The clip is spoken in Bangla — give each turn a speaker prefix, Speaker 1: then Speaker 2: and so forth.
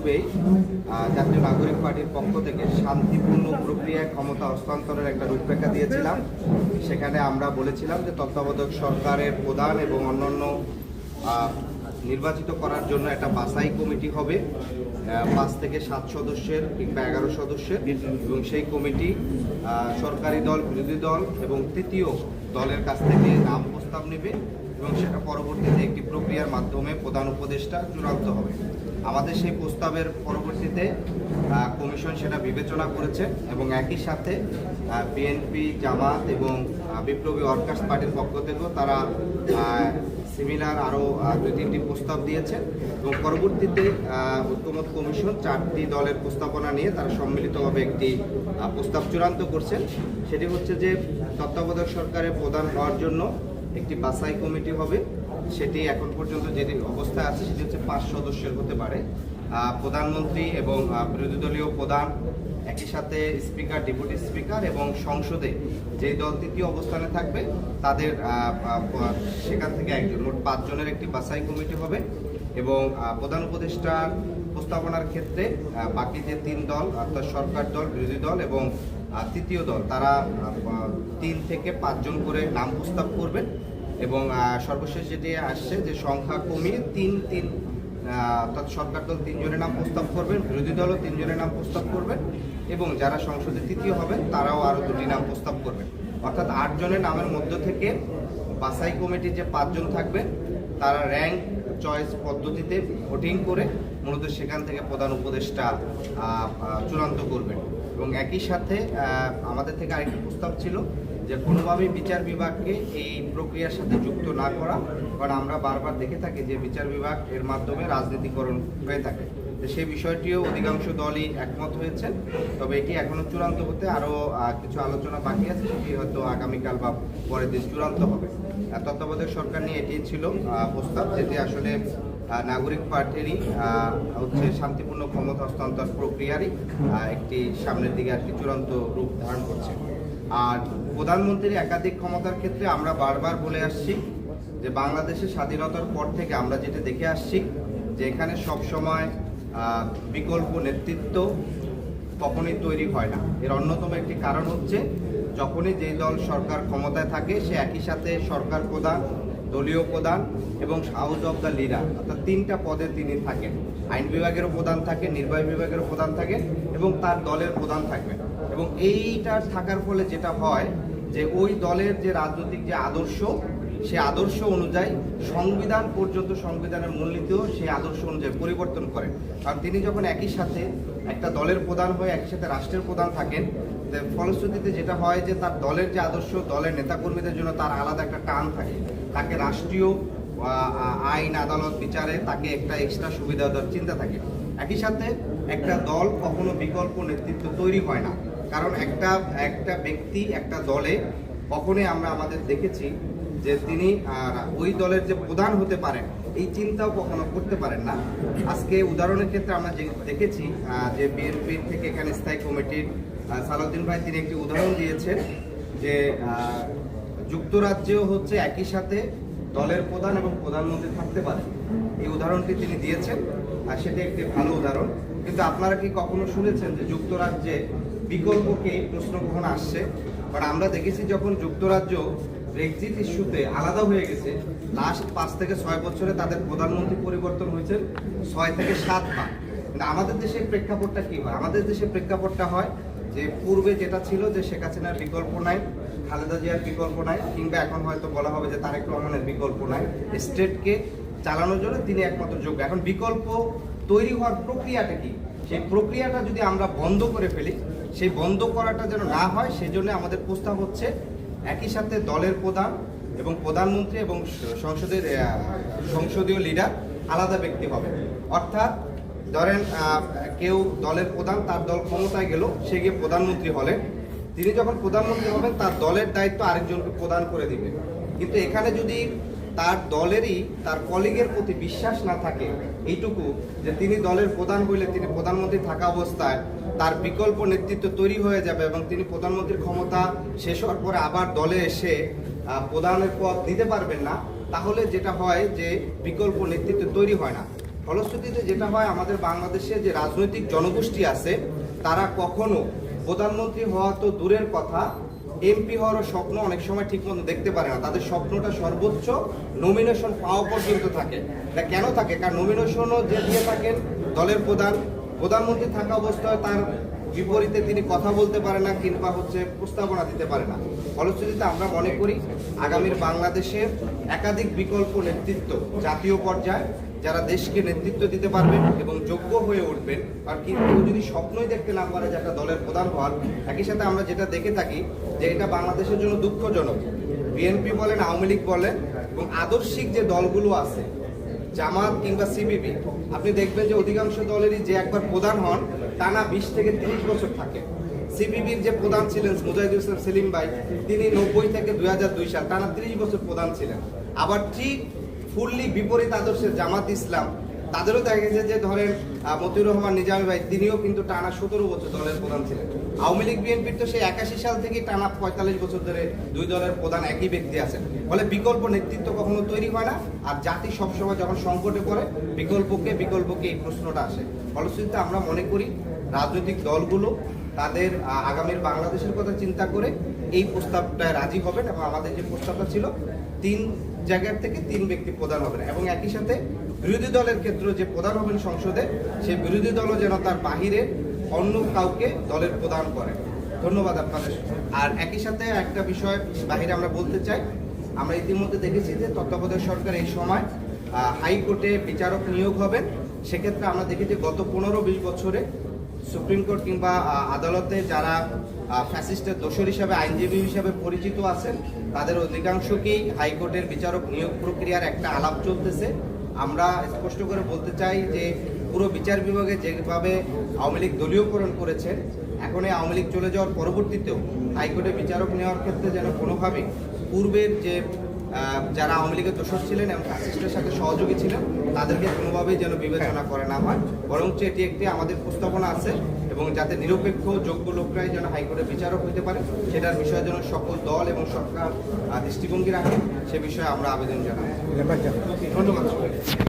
Speaker 1: পূর্বেই জাতীয় নাগরিক পার্টির পক্ষ থেকে শান্তিপূর্ণ প্রক্রিয়ায় ক্ষমতা হস্তান্তরের একটা রূপরেখা দিয়েছিলাম। সেখানে আমরা বলেছিলাম যে তত্ত্বাবধায়ক সরকারের প্রধান এবং অন্যান্য নির্বাচিত করার জন্য একটা বাসাই কমিটি হবে। পাঁচ থেকে সাত সদস্যের কিংবা এগারো সদস্যের এবং সেই কমিটি সরকারি দল, বিরোধী দল এবং তৃতীয় দলের কাছ থেকে নাম প্রস্তাব নেবে। এবং সেটা পরবর্তীতে একটি প্রক্রিয়ার মাধ্যমে প্রধান উপদেষ্টা চূড়ান্ত হবে। আমাদের সেই প্রস্তাবের পরবর্তীতে কমিশন সেটা বিবেচনা করেছে এবং একই সাথে বিএনপি জামাত এবং বিপ্লবী ওয়ার্কার্স পার্টির পক্ষ থেকেও তারা সিমিলার আরও দুই তিনটি প্রস্তাব দিয়েছে এবং পরবর্তীতে ঐক্যমত কমিশন চারটি দলের প্রস্তাবনা নিয়ে তারা সম্মিলিতভাবে একটি প্রস্তাব চূড়ান্ত করছেন সেটি হচ্ছে যে তত্ত্বাবধায়ক সরকারের প্রধান হওয়ার জন্য একটি বাছাই কমিটি হবে। সেটি এখন পর্যন্ত যেটি অবস্থায় আছে, সেটি হচ্ছে পাঁচ সদস্যের হতে পারে। প্রধানমন্ত্রী এবং বিরোধী দলীয় প্রধান, একই সাথে স্পিকার, ডেপুটি স্পিকার এবং সংসদে যে দল তৃতীয় অবস্থানে থাকবে, তাদের সেখান থেকে একজন, মোট পাঁচজনের একটি বাছাই কমিটি হবে এবং প্রধান উপদেষ্টার প্রস্তাবনার ক্ষেত্রে বাকি যে তিন দল, অর্থাৎ সরকার দল, বিরোধী দল এবং তৃতীয় দল, তারা তিন থেকে পাঁচজন করে নাম প্রস্তাব করবেন এবং সর্বশেষ যেটি আসছে যে সংখ্যা কমিয়ে তিন তিন অর্থাৎ সরকার দল তিনজনের নাম প্রস্তাব করবেন, বিরোধী দলও তিনজনের নাম প্রস্তাব করবেন এবং যারা সংসদে তৃতীয় হবেন, তারাও আরও দুটি নাম প্রস্তাব করবেন। অর্থাৎ আটজনের নামের মধ্য থেকে বাছাই কমিটির যে পাঁচজন থাকবেন, তারা র্যাঙ্ক চয়েস পদ্ধতিতে ভোটিং করে মূলত সেখান থেকে প্রধান উপদেষ্টা চূড়ান্ত করবেন। এবং একই সাথে আমাদের থেকে আরেকটি প্রস্তাব ছিল যে কোনোভাবেই বিচার বিভাগকে এই প্রক্রিয়ার সাথে যুক্ত না করা, কারণ আমরা বারবার দেখে থাকি যে বিচার বিভাগ এর মাধ্যমে রাজনীতিকরণ হয়ে থাকে। তো সেই বিষয়টিও অধিকাংশ দলই একমত হয়েছে তবে এটি এখনও চূড়ান্ত হতে আরও কিছু আলোচনা বাকি আছে, সেটি হয়তো আগামীকাল বা পরের দিন চূড়ান্ত হবে। তত্ত্বাবধায়ক সরকার নিয়ে এটি ছিল প্রস্তাব, যেটি আসলে নাগরিক পার্টিরই হচ্ছে শান্তিপূর্ণ ক্ষমতা হস্তান্তর প্রক্রিয়ারই একটি সামনের দিকে একটি চূড়ান্ত রূপ ধারণ করছে। আর প্রধানমন্ত্রীর একাধিক ক্ষমতার ক্ষেত্রে আমরা বারবার বলে আসছি যে বাংলাদেশের স্বাধীনতার পর থেকে আমরা যেটা দেখে আসছি, যে এখানে সবসময় বিকল্প নেতৃত্ব কখনোই তৈরি হয় না। এর অন্যতম একটি কারণ হচ্ছে, যখনই যেই দল সরকার ক্ষমতায় থাকে, সে একই সাথে সরকার প্রধান দলীয় প্রধান এবং হাউস অব দ্য লিডার অর্থাৎ তিনটা পদে তিনি থাকেন। আইন বিভাগেরও প্রধান থাকে, নির্বাহী বিভাগেরও প্রধান থাকে এবং তার দলের প্রধান থাকবেন। এবং এইটার থাকার ফলে যেটা হয় যে ওই দলের যে রাজনৈতিক যে আদর্শ, সে আদর্শ অনুযায়ী সংবিধান পর্যন্ত সংবিধানের মূলনীতিও সেই আদর্শ অনুযায়ী পরিবর্তন করেন। কারণ তিনি যখন একই সাথে একটা দলের প্রধান হয়ে একই সাথে রাষ্ট্রের প্রধান থাকেন ফলশ্রুতিতে যেটা হয় যে তার দলের যে আদর্শ, দলের নেতাকর্মীদের জন্য তার আলাদা একটা টান থাকে। তাকে রাষ্ট্রীয় আইন, আদালত, বিচারে তাকে একটা এক্সট্রা সুবিধা দেওয়ার চিন্তা থাকে। একই সাথে একটা দল কখনো বিকল্প নেতৃত্ব তৈরি হয় না। কারণ একটা একটা ব্যক্তি, একটা দলে কখনোই আমরা আমাদের দেখেছি যে তিনি ওই দলের যে প্রধান হতে পারেন, এই চিন্তাও কখনো করতে পারেন না। আজকে উদাহরণের ক্ষেত্রে আমরা যে দেখেছি যে বিএনপি থেকে এখানে স্থায়ী কমিটির সালাউদ্দিন ভাই তিনি একটি উদাহরণ দিয়েছেন যে যুক্তরাজ্যেও হচ্ছে একই সাথে দলের প্রধান এবং প্রধানমন্ত্রী থাকতে পারে। এই উদাহরণটি তিনি দিয়েছেন, আর সেটি একটি ভালো উদাহরণ। কিন্তু আপনারা কি কখনো শুনেছেন যে যুক্তরাজ্যে বিকল্পকে প্রশ্ন কখনো আসছে? বাট আমরা দেখেছি যখন যুক্তরাজ্য ব্রেক্সিট ইস্যুতে আলাদা হয়ে গেছে লাস্ট পাঁচ থেকে ছয় বছরে তাদের প্রধানমন্ত্রী পরিবর্তন হয়েছে ছয় থেকে সাত বার কিন্তু আমাদের দেশের প্রেক্ষাপটটা কি হয়? আমাদের দেশের প্রেক্ষাপটটা হয় যে পূর্বে যেটা ছিল যে শেখ হাসিনার বিকল্প নাই খালেদা জিয়ার বিকল্প নাই, কিংবা এখন হয়তো বলা হবে যে তারেক রহমানের বিকল্প নাই। স্টেটকে চালানোর জন্য তিনি একমাত্র যোগ্য। এখন বিকল্প তৈরি হওয়ার প্রক্রিয়াটা কি? সেই প্রক্রিয়াটা যদি আমরা বন্ধ করে ফেলি, সেই বন্ধ করাটা যেন না হয়, সেজন্য আমাদের প্রস্তাব হচ্ছে একই সাথে দলের প্রধান এবং প্রধানমন্ত্রী এবং সংসদের সংসদীয় লিডার আলাদা ব্যক্তি হবে। অর্থাৎ ধরেন কেউ দলের প্রধান, তার দল ক্ষমতায় গেল, সে গিয়ে প্রধানমন্ত্রী হলেন। তিনি যখন প্রধানমন্ত্রী হবেন, তার দলের দায়িত্ব আরেকজনকে প্রদান করে দিবেন। কিন্তু এখানে যদি তার দলেরই, তার কলিগের প্রতি বিশ্বাস না থাকে, এইটুকু যে তিনি দলের প্রধান হইলে, তিনি প্রধানমন্ত্রী থাকা অবস্থায় তার বিকল্প নেতৃত্ব তৈরি হয়ে যাবে এবং তিনি প্রধানমন্ত্রীর ক্ষমতা শেষ হওয়ার পরে আবার দলে এসে প্রধানের পদ দিতে পারবেন না, তাহলে যেটা হয় যে বিকল্প নেতৃত্ব তৈরি হয় না। ফলশ্রুতিতে যেটা হয়, আমাদের বাংলাদেশে যে রাজনৈতিক জনগোষ্ঠী আছে, তারা কখনো প্রধানমন্ত্রী হওয়া তো দূরের কথা। এমপি হওয়ার স্বপ্ন অনেক সময় ঠিক মতো দেখতে পারে না। তাদের স্বপ্নটা সর্বোচ্চ নমিনেশন পাওয়া পর্যন্ত থাকে। এটা কেন থাকে? কারণ নমিনেশনও যে দিয়ে থাকেন দলের প্রধান, প্রধানমন্ত্রী থাকা অবস্থায় তার বিপরীতে তিনি কথা বলতে পারে না, কিংবা হচ্ছে প্রস্তাবনা দিতে পারে না। ফলশ্রুতিতে আমরা মনে করি আগামীর বাংলাদেশের একাধিক বিকল্প নেতৃত্ব জাতীয় পর্যায়ে যারা দেশকে নেতৃত্ব দিতে পারবেন এবং যোগ্য হয়ে উঠবেন। আর কিন্তু যদি স্বপ্নই দেখতে না পারে যে একটা দলের প্রধান হওয়ার, একই সাথে আমরা যেটা দেখে থাকি যে এটা বাংলাদেশের জন্য দুঃখজনক। বিএনপি বলেন, আওয়ামী লীগ বলেন এবং আদর্শিক যে দলগুলো আছে, জামাত কিংবা সিবিবি আপনি দেখবেন যে অধিকাংশ দলেরই যে একবার প্রধান হন টানা বিশ থেকে তিরিশ বছর থাকে। সিবিবির যে প্রধান ছিলেন মুজাহিদুল ইসলাম সেলিম ভাই, তিনি নব্বই থেকে দুই দুই সাল, টানা তিরিশ বছর প্রধান ছিলেন। আবার ঠিক ফুললি বিপরীত আদর্শের জামাত ইসলাম, তাদেরও দেখা গেছে যে ধরেন মতিউর রহমান, নিজামী ভাই, তিনিও কিন্তু টানা সতেরো বছর দলের প্রধান ছিলেন। আওয়ামী লীগ বিএনপির তো সেই একাশি সাল থেকে টানা পঁয়তাল্লিশ বছর ধরে দুই দলের প্রধান একই ব্যক্তি আছেন। ফলে বিকল্প নেতৃত্ব কখনো তৈরি হয় না, আর জাতি সবসময় যখন সংকটে পড়ে, বিকল্পকে বিকল্পকে এই প্রশ্নটা আসে। ফলশ্রুতিতে আমরা মনে করি, রাজনৈতিক দলগুলো তাদের আগামীর বাংলাদেশের কথা চিন্তা করে এই প্রস্তাবটায় রাজি হবেন এবং আমাদের যে প্রস্তাবটা ছিল, তিন জায়গার থেকে তিন ব্যক্তি প্রধান হবেন এবং একই সাথে বিরোধী দলের ক্ষেত্রে যে প্রধান হবেন সংসদে, সেই বিরোধী দলও যেন তার বাহিরে অন্য কাউকে দলের প্রদান করে। ধন্যবাদ আপনাদের। আর একই সাথে একটা বিষয় বাহিরে আমরা বলতে চাই, আমরা ইতিমধ্যে দেখেছি যে তত্ত্বাবধায়ক সরকার এই সময় হাইকোর্টে বিচারক নিয়োগ হবেন। সেক্ষেত্রে আমরা দেখেছি গত পনেরো বিশ বছরে সুপ্রিম কোর্ট কিংবা আদালতে যারা ফ্যাসিস্টের দোষর হিসাবে, আইনজীবী হিসাবে পরিচিত আছেন, তাদের অধিকাংশকেই হাইকোর্টের বিচারক নিয়োগ প্রক্রিয়ার একটা আলাপ চলতেছে। আমরা স্পষ্ট করে বলতে চাই যে, পুরো বিচার বিভাগে যেভাবে আওয়ামী লীগ দলীয়করণ করেছে, এখন এই আওয়ামী লীগ চলে যাওয়ার পরবর্তীতেও হাইকোর্টে বিচারক নেওয়ার ক্ষেত্রে যেন কোনোভাবে পূর্বের যে যারা আওয়ামী লীগের দোষর ছিলেন এবং ফ্যাসিস্টের সাথে সহযোগী ছিলেন, তাদেরকে কোনোভাবেই যেন বিবেচনা করে না হয়। বরঞ্চ এটি একটি আমাদের প্রস্তাবনা আছে এবং যাতে নিরপেক্ষ যোগ্য লোকরাই যেন হাইকোর্টের বিচারক হইতে পারে, সেটার বিষয়ে যেন সকল দল এবং সরকার দৃষ্টিভঙ্গি রাখে, সে বিষয়ে আমরা আবেদন জানাই। ধন্যবাদ।